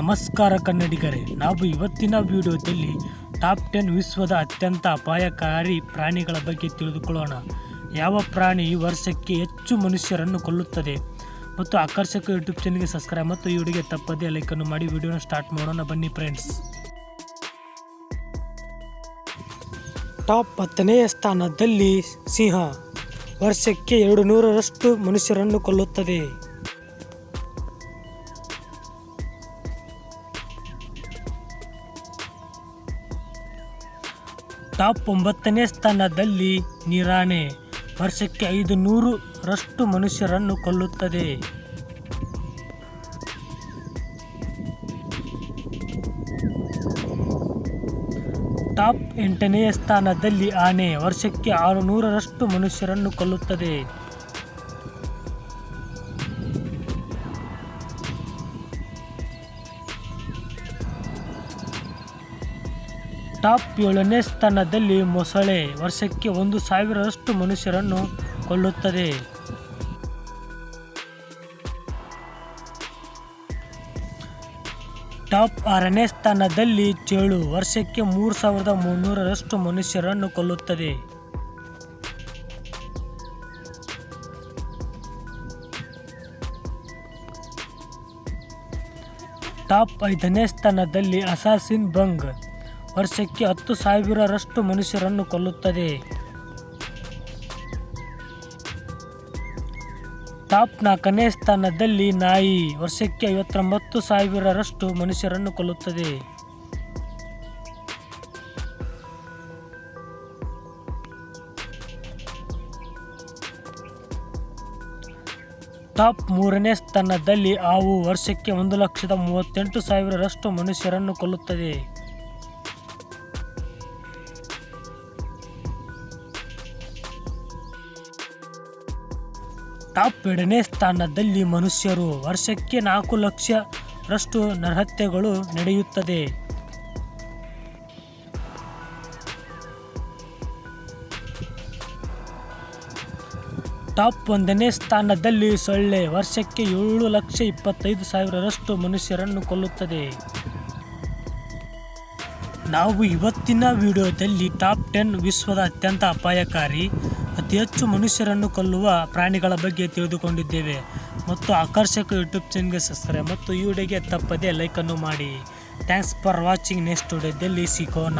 ನಮಸ್ಕಾರ ಕನ್ನಡಿಗರೇ, ನಾವು ಇವತ್ತಿನ ವಿಡಿಯೋದಲ್ಲಿ ಟಾಪ್ ಟೆನ್ ವಿಶ್ವದ ಅತ್ಯಂತ ಅಪಾಯಕಾರಿ ಪ್ರಾಣಿಗಳ ಬಗ್ಗೆ ತಿಳಿದುಕೊಳ್ಳೋಣ. ಯಾವ ಪ್ರಾಣಿ ವರ್ಷಕ್ಕೆ ಹೆಚ್ಚು ಮನುಷ್ಯರನ್ನು ಕೊಲ್ಲುತ್ತದೆ? ಮತ್ತು ಆಕರ್ಷಕ ಯೂಟ್ಯೂಬ್ ಚಾನಲ್ಗೆ ಸಬ್ಸ್ಕ್ರೈಬ್ ಮತ್ತು ಈ ವಿಡಿಯೋಗೆ ತಪ್ಪದೇ ಲೈಕನ್ನು ಮಾಡಿ, ವಿಡಿಯೋನ ಸ್ಟಾರ್ಟ್ ಮಾಡೋಣ, ಬನ್ನಿ ಫ್ರೆಂಡ್ಸ್ ಟಾಪ್ ಹತ್ತನೆಯ ಸ್ಥಾನದಲ್ಲಿ ಸಿಂಹ, ವರ್ಷಕ್ಕೆ ಎರಡು ನೂರರಷ್ಟು ಮನುಷ್ಯರನ್ನು ಕೊಲ್ಲುತ್ತದೆ. ಟಾಪ್ ಒಂಬತ್ತನೇ ಸ್ಥಾನದಲ್ಲಿ ನಿರಾಣೆ. ವರ್ಷಕ್ಕೆ ಐದು ನೂರರಷ್ಟು ಮನುಷ್ಯರನ್ನು ಕೊಲ್ಲುತ್ತದೆ. ಟಾಪ್ ಎಂಟನೆಯ ಸ್ಥಾನದಲ್ಲಿ ಆನೆ. ವರ್ಷಕ್ಕೆ ಆರು ನೂರರಷ್ಟು ಮನುಷ್ಯರನ್ನು ಕೊಲ್ಲುತ್ತದೆ. ಟಾಪ್ ಏಳನೇ ಸ್ಥಾನದಲ್ಲಿ ಮೊಸಳೆ. ವರ್ಷಕ್ಕೆ ಒಂದು ಸಾವಿರರಷ್ಟು ಮನುಷ್ಯರನ್ನು ಕೊಲ್ಲುತ್ತದೆ. ಟಾಪ್ ಆರನೇ ಸ್ಥಾನದಲ್ಲಿ ಚೇಳು. ವರ್ಷಕ್ಕೆ ಮೂರು ಸಾವಿರದ ಮುನ್ನೂರರಷ್ಟು ಮನುಷ್ಯರನ್ನು ಕೊಲ್ಲುತ್ತದೆ. ಟಾಪ್ ಐದನೇ ಸ್ಥಾನದಲ್ಲಿ ಅಸಾಸಿನ್ ಬಂಗ್. ವರ್ಷಕ್ಕೆ ಹತ್ತು ಸಾವಿರರಷ್ಟು ಮನುಷ್ಯರನ್ನು ಕೊಲ್ಲುತ್ತದೆ. ಟಾಪ್ ನಾಲ್ಕನೇ ಸ್ಥಾನದಲ್ಲಿ ನಾಯಿ ವರ್ಷಕ್ಕೆ ಐವತ್ತೊಂಬತ್ತು ಸಾವಿರರಷ್ಟು ಮನುಷ್ಯರನ್ನು ಕೊಲ್ಲುತ್ತದೆ. ಟಾಪ್ ಮೂರನೇ ಸ್ಥಾನದಲ್ಲಿ ಹಾವು ವರ್ಷಕ್ಕೆ ಒಂದು ಲಕ್ಷದ ಮೂವತ್ತೆಂಟು ಸಾವಿರರಷ್ಟು ಮನುಷ್ಯರನ್ನು ಕೊಲ್ಲುತ್ತದೆ. ಟಾಪ್ ಎರಡನೇ ಸ್ಥಾನದಲ್ಲಿ ಮನುಷ್ಯರು. ವರ್ಷಕ್ಕೆ ನಾಲ್ಕು ಲಕ್ಷರಷ್ಟು ನರಹತ್ಯೆಗಳು ನಡೆಯುತ್ತದೆ. ಟಾಪ್ ಒಂದನೇ ಸ್ಥಾನದಲ್ಲಿ ಸೊಳ್ಳೆ. ವರ್ಷಕ್ಕೆ ಏಳು ಲಕ್ಷ ಇಪ್ಪತ್ತೈದು ಸಾವಿರರಷ್ಟು ಮನುಷ್ಯರನ್ನು ಕೊಲ್ಲುತ್ತದೆ. ನಾವು ಇವತ್ತಿನ ವಿಡಿಯೋದಲ್ಲಿ ಟಾಪ್ ಟೆನ್ ವಿಶ್ವದ ಅತ್ಯಂತ ಅಪಾಯಕಾರಿ, ಅತಿ ಹೆಚ್ಚು ಮನುಷ್ಯರನ್ನು ಕೊಲ್ಲುವ ಪ್ರಾಣಿಗಳ ಬಗ್ಗೆ ತಿಳಿದುಕೊಂಡಿದ್ದೇವೆ. ಮತ್ತು ಆಕರ್ಷಕ ಯೂಟ್ಯೂಬ್ ಚಾನಲ್ಗೆ ಸಬ್ಸ್ಕ್ರೈಬ್ ಮತ್ತು ಈ ವಿಡಿಯೋಗೆ ತಪ್ಪದೇ ಲೈಕನ್ನು ಮಾಡಿ. ಥ್ಯಾಂಕ್ಸ್ ಫಾರ್ ವಾಚಿಂಗ್ ನೆಕ್ಸ್ಟ್ ವಿಡಿಯೋದಲ್ಲಿ ಸಿಗೋಣ.